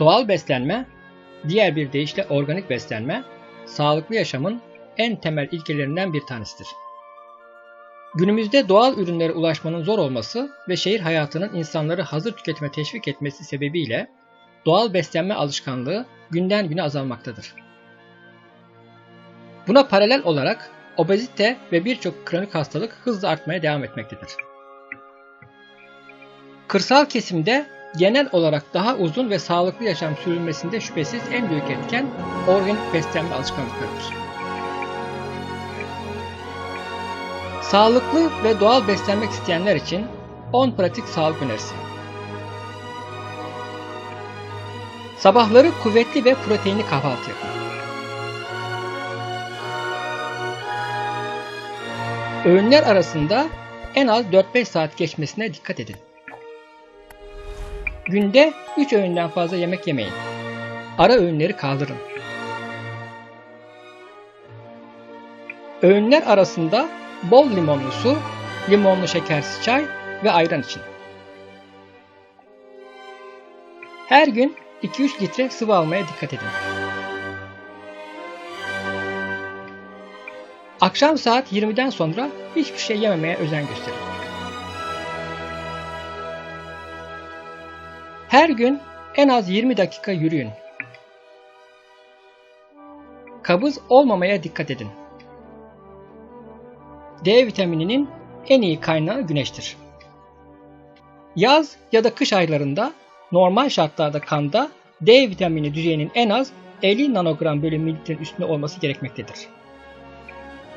Doğal beslenme, diğer bir deyişle organik beslenme, sağlıklı yaşamın en temel ilkelerinden bir tanesidir. Günümüzde doğal ürünlere ulaşmanın zor olması ve şehir hayatının insanları hazır tüketime teşvik etmesi sebebiyle doğal beslenme alışkanlığı günden güne azalmaktadır. Buna paralel olarak obezite ve birçok kronik hastalık hızla artmaya devam etmektedir. Kırsal kesimde genel olarak daha uzun ve sağlıklı yaşam sürülmesinde şüphesiz en büyük etken organik beslenme alışkanlıklarıdır. Sağlıklı ve doğal beslenmek isteyenler için 10 pratik sağlık önerisi. Sabahları kuvvetli ve proteinli kahvaltı yapın. Öğünler arasında en az 4-5 saat geçmesine dikkat edin. Günde 3 öğünden fazla yemek yemeyin. Ara öğünleri kaldırın. Öğünler arasında bol limonlu su, limonlu şekersiz çay ve ayran için. Her gün 2-3 litre sıvı almaya dikkat edin. Akşam saat 20'den sonra hiçbir şey yememeye özen gösterin. Her gün en az 20 dakika yürüyün. Kabız olmamaya dikkat edin. D vitamininin en iyi kaynağı güneştir. Yaz ya da kış aylarında normal şartlarda kanda D vitamini düzeyinin en az 50 nanogram bölü mililitrenin üstünde olması gerekmektedir.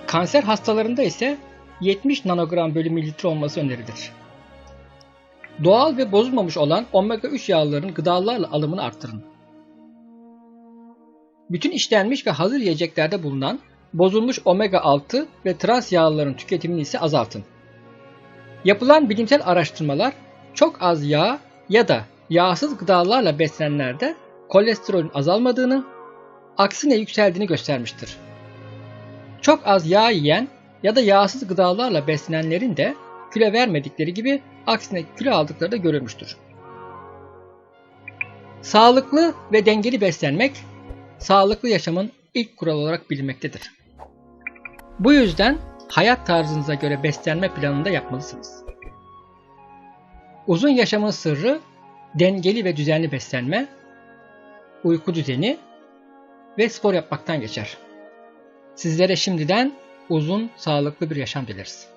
Kanser hastalarında ise 70 nanogram bölü mililitre olması önerilir. Doğal ve bozulmamış olan omega 3 yağlarının gıdalarla alımını arttırın. Bütün işlenmiş ve hazır yiyeceklerde bulunan bozulmuş omega 6 ve trans yağların tüketimini ise azaltın. Yapılan bilimsel araştırmalar çok az yağ ya da yağsız gıdalarla beslenenlerde kolesterolün azalmadığını, aksine yükseldiğini göstermiştir. Çok az yağ yiyen ya da yağsız gıdalarla beslenenlerin de kilo vermedikleri gibi aksine kilo aldıkları da görülmüştür. Sağlıklı ve dengeli beslenmek, sağlıklı yaşamın ilk kuralı olarak bilinmektedir. Bu yüzden hayat tarzınıza göre beslenme planını da yapmalısınız. Uzun yaşamın sırrı dengeli ve düzenli beslenme, uyku düzeni ve spor yapmaktan geçer. Sizlere şimdiden uzun, sağlıklı bir yaşam dileriz.